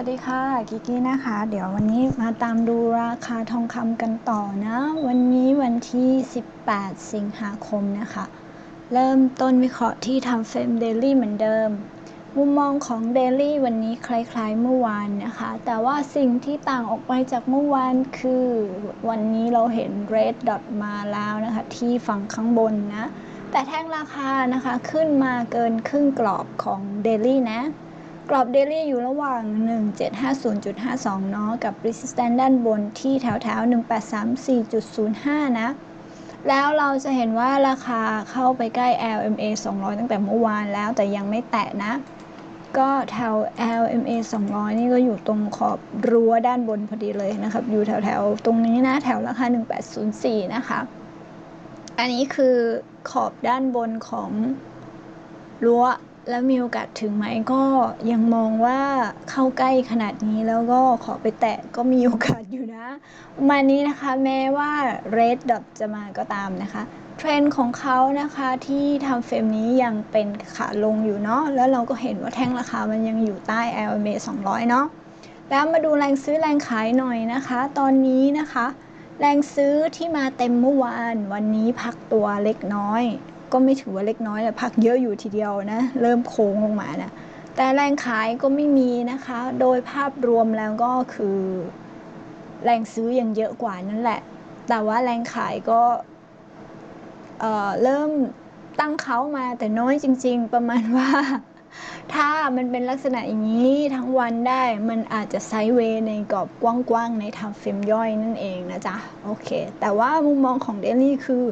วัสดีค่ะกิกี้นะคะ เดี๋ยววันนี้มาตามดูราคาทองคำกันต่อนะ วันนี้วันที่ 18 สิงหาคมนะคะ เริ่มต้นวิเคราะห์ที่ทำเฟรมเดลี่เหมือนเดิม มุมมองของเดลี่วันนี้คล้ายๆ เมื่อวานนะคะ แต่ว่าสิ่งที่ต่างออกไปจากเมื่อวานคือ วันนี้เราเห็น red dot มาแล้วนะคะ ที่ฝั่งข้างบนนะ แต่แท่งราคานะคะขึ้นมาเกินครึ่งกรอบของเดลี่นะ กรอบเดลี่อยู่ระหว่าง 1750.52เนาะกับ resistance ด้านบนที่แถวแถว1834.05 นะ แล้วเราจะเห็นว่าราคาเข้าไปใกล้ LMA 200 ตั้งแต่เมื่อวานแล้วแต่ยังไม่แตะนะ ก็แถว LMA 200 นี่ก็อยู่ตรงขอบรั้วด้านบนพอดีเลยนะครับ อยู่แถวแถวตรงนี้นะ แถวราคา 1804 นะคะ อันนี้คือขอบด้านบนของรั้ว แล้วมีโอกาสถึงไหมก็ยังมองว่าเข้าใกล้ขนาดนี้แล้วก็ขอไปแตะก็มีโอกาสอยู่นะมานี้นะคะแม้ว่า red dot จะมาก็ตามนะคะเทรนด์ของเขานะคะที่ทำเฟรมนี้ยังเป็นขาลงอยู่เนาะแล้วเราก็เห็นว่าแท่งราคามันยังอยู่ใต้ LMA 200 เนาะแล้วมาดูแรงซื้อแรงขายหน่อยนะคะ ตอนนี้นะคะ แรงซื้อที่มาเต็มเมื่อวานวันนี้พักตัวเล็กน้อย ก็ไม่ถือว่าเล็กน้อยแต่พักเยอะอยู่ทีเดียวนะ เริ่มโค้งลงมานะแต่แรงขายก็ไม่มีนะคะ โดยภาพรวมแล้วก็คือ แรงซื้อยังเยอะกว่านั่นแหละ แต่ว่าแรงขายก็เเริ่มตั้งเขามาแต่น้อยจริง ๆ ประมาณว่า ถ้ามันเป็นลักษณะอย่างนี้ทั้งวันได้มันอาจจะไซด์เวย์ในกรอบกว้างๆ ในทำเฟรมย่อยนั่นเองนะจ๊ะ โอเค แต่ว่ามุมมองของเดลี่คือ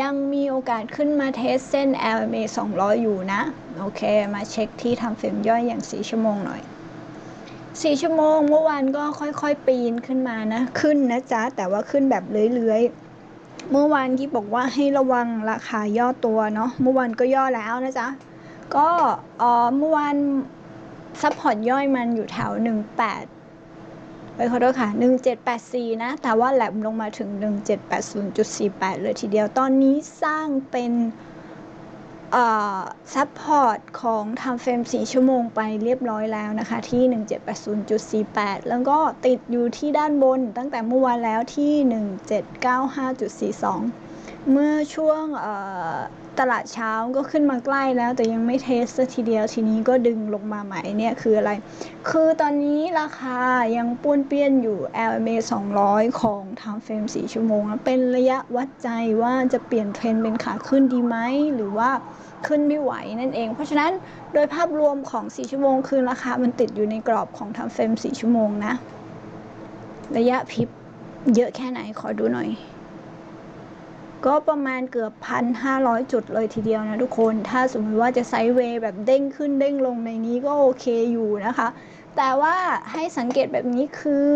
ยังมีโอกาสขึ้นมาเทสเส้น LMA 200 อยู่นะ โอเค มาเช็คที่ทำเฟรมย่อยอย่าง 4 ชั่วโมงหน่อย 4 ชั่วโมงเมื่อวานก็ค่อยๆ ปีนขึ้นมานะ ขึ้นนะจ๊ะ แต่ว่าขึ้นแบบเลื้อยๆ เมื่อวานที่บอกว่าให้ระวังราคาย่อตัวเนาะ เมื่อวานก็ย่อแล้วนะจ๊ะ ก็เมื่อวานซัพพอร์ตย่อยมันอยู่แถว 18 ไปขอโทษค่ะ 1784 นะ แต่ว่าแหลมลงมาถึง 1780.48 เลยทีเดียว ตอนนี้สร้างเป็นซัพพอร์ตของทำเฟรม 4 ชั่วโมงไปเรียบร้อยแล้วนะคะ ที่ 1780.48 แล้วก็ติดอยู่ที่ด้านบนตั้งแต่เมื่อวานแล้วที่ 1795.42 เมื่อช่วงตลาดเช้าก็ขึ้นมาใกล้แล้ว แต่ยังไม่เทสทีเดียวทีนี้ก็ดึงลงมาใหม่เนี่ยคืออะไร คือตอนนี้ราคายังป้วนเปี้ยนอยู่ LMA 200 ของทางเฟรม4ชั่วโมง เป็นระยะวัดใจว่าจะเปลี่ยนเทรนเป็นขาขึ้นดีไหม หรือว่าขึ้นไม่ไหวนั่นเอง เพราะฉะนั้นโดยภาพรวมของ 4 ชั่วโมง คือราคามันติดอยู่ในกรอบของทางเฟรม4ชั่วโมงนะ ระยะพิบเยอะแค่ไหนขอดูหน่อย ก็ประมาณเกือบพันห้าร้อยจุดเลยทีเดียวนะทุกคน ถ้าสมมติว่าจะไซด์เวย์แบบเด้งขึ้นเด้งลงในนี้ก็โอเคอยู่นะคะ แต่ว่าให้สังเกตแบบนี้คือ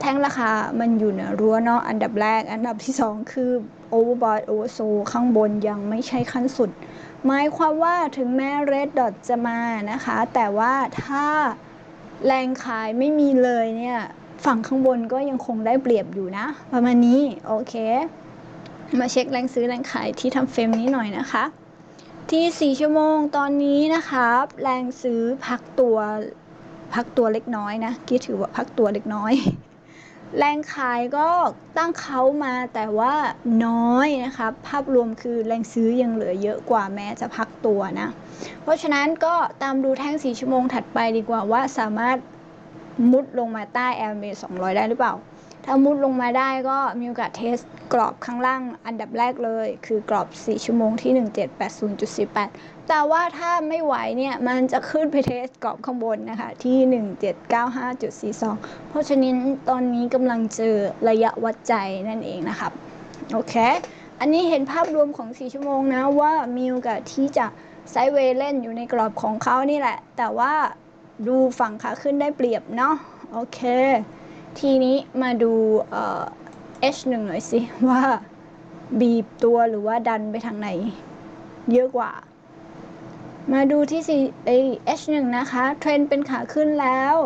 แท่งราคามันอยู่เหนือรั้วเนาะอันดับแรก อันดับที่ 2 คือโอเวอร์บอทโอเวอร์โซข้างบนยังไม่ใช่ขั้นสุด หมายความว่าถึงแม้เรดดอทจะมานะคะ แต่ว่าถ้าแรงขายไม่มีเลยเนี่ย ฝั่งข้างบนก็ยังคงได้เปรียบอยู่นะ ประมาณนี้ โอเค มาเช็คแรงซื้อแรงขายที่ทำเฟรมนี้หน่อยนะคะ ที่ 4 ชั่วโมงตอนนี้นะครับ แรงซื้อพักตัวพักตัวเล็กน้อยนะกี้ถือว่าพักตัวเล็กน้อย แรงขายก็ตั้งเขามาแต่ว่าน้อยนะครับ ภาพรวมคือแรงซื้อยังเหลือเยอะกว่าแม้จะพักตัวนะ เพราะฉะนั้นก็ตามดูแท่ง 4 ชั่วโมงถัดไปดีกว่าว่าสามารถมุดลงมาใต้ LMA 200 ได้หรือเปล่า ถ้ามุดลงมาได้ก็มีโอกาสเทสกรอบข้างล่างอันดับแรกเลย คือกรอบ 4 ชั่วโมงที่ 1780.48 แต่ว่าถ้าไม่ไหวเนี่ยมันจะขึ้นไปเทสกรอบข้างบนนะคะ ที่ 1795.42 เพราะฉะนั้นตอนนี้กำลังเจอระยะวัดใจนั่นเองนะครับโอเค อันนี้เห็นภาพรวมของ 4 ชั่วโมงนะว่ามีโอกาสที่จะไซด์เวย์เล่นอยู่ในกรอบของเขานี่แหละ แต่ว่าดูฝั่งขาขึ้นได้เปรียบเนาะโอเค ทีนี้มาดู H1 หน่อยสิ ว่าบีบตัวหรือว่าดันไปทางไหน เยอะกว่า มาดูที่ไอ H1 นะคะ เทรนเป็นขาขึ้นแล้ว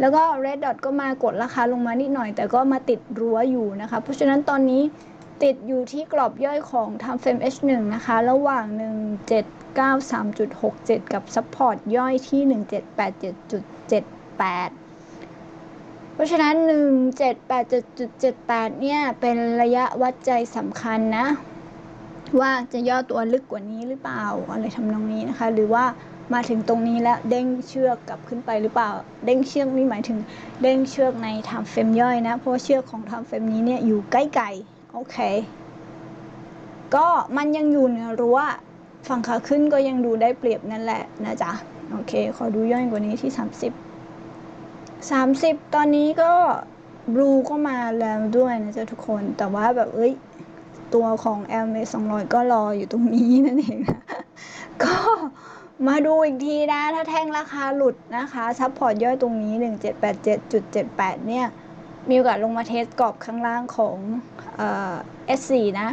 แล้วก็ Red Dot ก็มากดราคาลงมานิดหน่อย แต่ก็มาติดรั้วอยู่นะคะ เพราะฉะนั้นตอนนี้ติดอยู่ที่กรอบย่อยของ Time Frame H1 นะคะ ระหว่าง 1793.67 กับ Support ย่อยที่ 1.787.78 เพราะฉะนั้น 178.78 เนี่ย เป็นระยะวัดใจสำคัญนะ ว่าจะย่อตัวลึกกว่านี้หรือเปล่า อะไรทำนองนี้นะคะ หรือว่ามาถึงตรงนี้แล้วเด้งเชือกกลับขึ้นไปหรือเปล่า เด้งเชือกนี่หมายถึงเด้งเชือกในทำเฟรมย่อยนะ เพราะเชือกของทำเฟรมนี้เนี่ยอยู่ใกล้ไก่โอเค ก็มันยังอยู่เหนือรั้วฝั่งขาขึ้นก็ยังดูได้เปรียบนั่นแหละนะจ๊ะ โอเค ขอดูย่อยกว่านี้ที่ 30 30 ตอนนี้ก็บลูก็มาแล้วด้วยนะจ๊ะทุกคน แต่ว่าแบบเอ้ย ตัวของ l m 200ก็รออยู่ตรงนี้นั่นเองนะก็มาดูอีกทีนะ ถ้าแท่งราคาหลุดนะคะ ซัพพอร์ตย่อยตรงนี้ 1787.78 เนี่ย มีโอกาสลงมาเทสกรอบข้างล่างของเอ่อ S4 นะ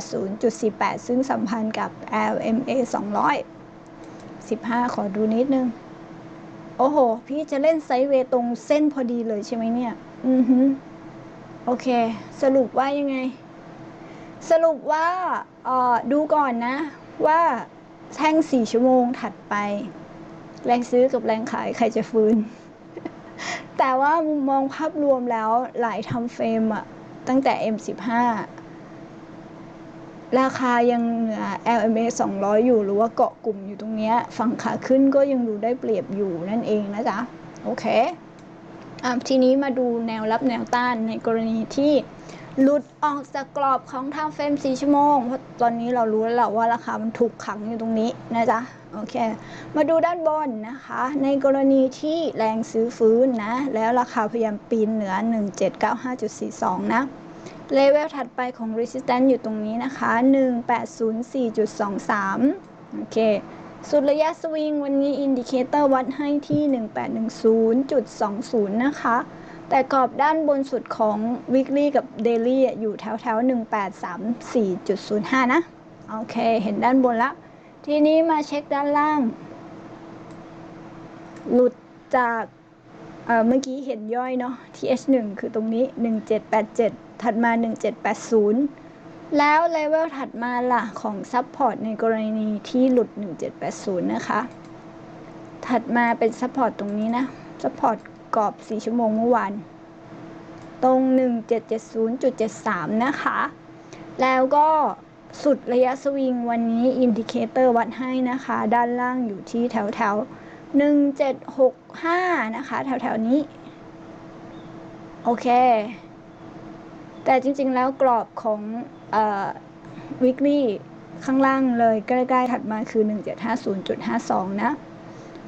1780.48 ซึ่งสัมพันธ์กับ LMA 200 15 ขอดูนิดนึง อ้โห พี่จะเล่นไซด์เวย์ตรงเส้นพอดีเลยใช่ไหมเนี่ย อือฮึโอเค สรุปว่ายังไง สรุปว่าเอ่อดูก่อนนะ ว่าแท่ง4ชั่วโมงถัดไป แรงซื้อกับแรงขายใครจะฟื้น แต่ว่ามุมมองภาพรวมแล้วหลายทำเฟรมอะตั้งแต่ M15 ราคายังเหนือ LMA 200 อยู่หรือว่าเกาะกลุ่มอยู่ตรงเนี้ยฝั่งขาขึ้นก็ยังดูได้เปรียบอยู่นั่นเองนะจ๊ะ โอเคอะทีนี้มาดูแนวรับแนวต้านในกรณีที่หลุดออกจากกรอบของทางเฟรม4ชั่วโมง เพราะตอนนี้เรารู้แล้วแหละว่าราคามันถูกขังอยู่ตรงนี้นะจ๊ะ โอเค มาดูด้านบนนะคะ ในกรณีที่แรงซื้อฟื้นนะ แล้วราคาพยายามปีนเหนือ 1795.42 นะ เลเวลถัดไปของ resistance อยู่ตรงนี้นะคะ 1804.23 โอเค สุดระยะสวิงวันนี้อินดิเคเตอร์วัดให้ที่ 1810.20 นะคะ แต่กรอบด้านบนสุดของ weekly กับ daily อยู่แถวแถว1834.05 นะ โอเค เห็นด้านบนแล้วทีนี้มาเช็คด้านล่าง หลุดจากเอ่อเมื่อกี้เห็นย่อยเนาะ TH1 คือตรงนี้ 1787 ถัดมา 1780 แล้วเลเวลถัดมาล่ะของซัพพอร์ตในกรณีที่หลุด 1780 นะคะ ถัดมาเป็นซัพพอร์ตตรงนี้นะซัพพอร์ตกรอบ 4 ชั่วโมงเมื่อวานตรง 1770.73 นะคะ แล้วก็สุดระยะสวิงวันนี้อินดิเคเตอร์วัดให้นะคะ ด้านล่างอยู่ที่แถวแถว1765 นะคะ แถวแถวๆนี้ โอเค แต่จริงๆ แล้วกรอบของเอ่อ weekly ข้างล่างเลยใกล้ๆถัดมาคือ 1750.52 นะ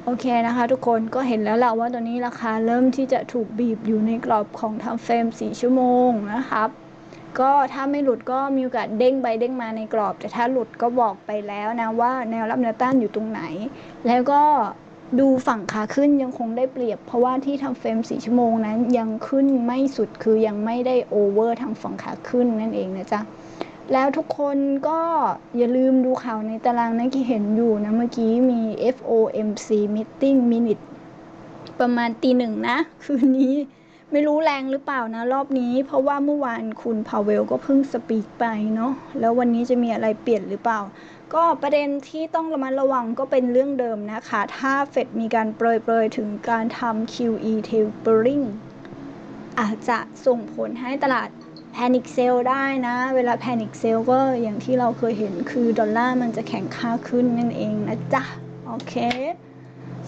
โอเคนะคะทุกคนก็เห็นแล้วแหละว่าตัวนี้ราคาเริ่มที่จะถูกบีบอยู่ในกรอบของทำเฟรม 4 ชั่วโมงนะครับ ก็ถ้าไม่หลุดก็มีโอกาสเด้งไปเด้งมาในกรอบ แต่ถ้าหลุดก็บอกไปแล้วนะว่าแนวรับแนวต้านอยู่ตรงไหน แล้วก็ ดูฝั่งขาขึ้นยังคงได้เปรียบ เพราะว่าที่ทำเฟรม4ชั่วโมงนั้นยังขึ้นไม่สุดคือยังไม่ได้โอเวอร์ทางฝั่งขาขึ้นนั่นเองนะจ๊ะแล้วทุกคนก็อย่าลืมดูข่าวในตารางนะที่เห็นอยู่นะ เมื่อกี้มี FOMC Meeting Minute ประมาณตีหนึ่งนะ คืนนี้ ไม่รู้แรงหรือเปล่านะ รอบนี้ เพราะว่าเมื่อวานคุณพาเวลก็เพิ่งสปีกไปเนาะแล้ววันนี้จะมีอะไรเปลี่ยนหรือเปล่า ก็ประเด็นที่ต้องระมัดระวังก็เป็นเรื่องเดิมนะคะ ถ้าเฟดมีการเปรยๆถึงการทำ QE tapering อาจจะส่งผลให้ตลาด Panic Sell ได้นะ เวลา Panic Sell ก็อย่างที่เราเคยเห็นคือดอลลาร์มันจะแข็งค่าขึ้นนั่นเองนะจ๊ะ โอเค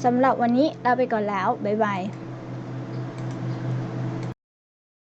สำหรับวันนี้ลาไปก่อนแล้ว บ๊ายบาย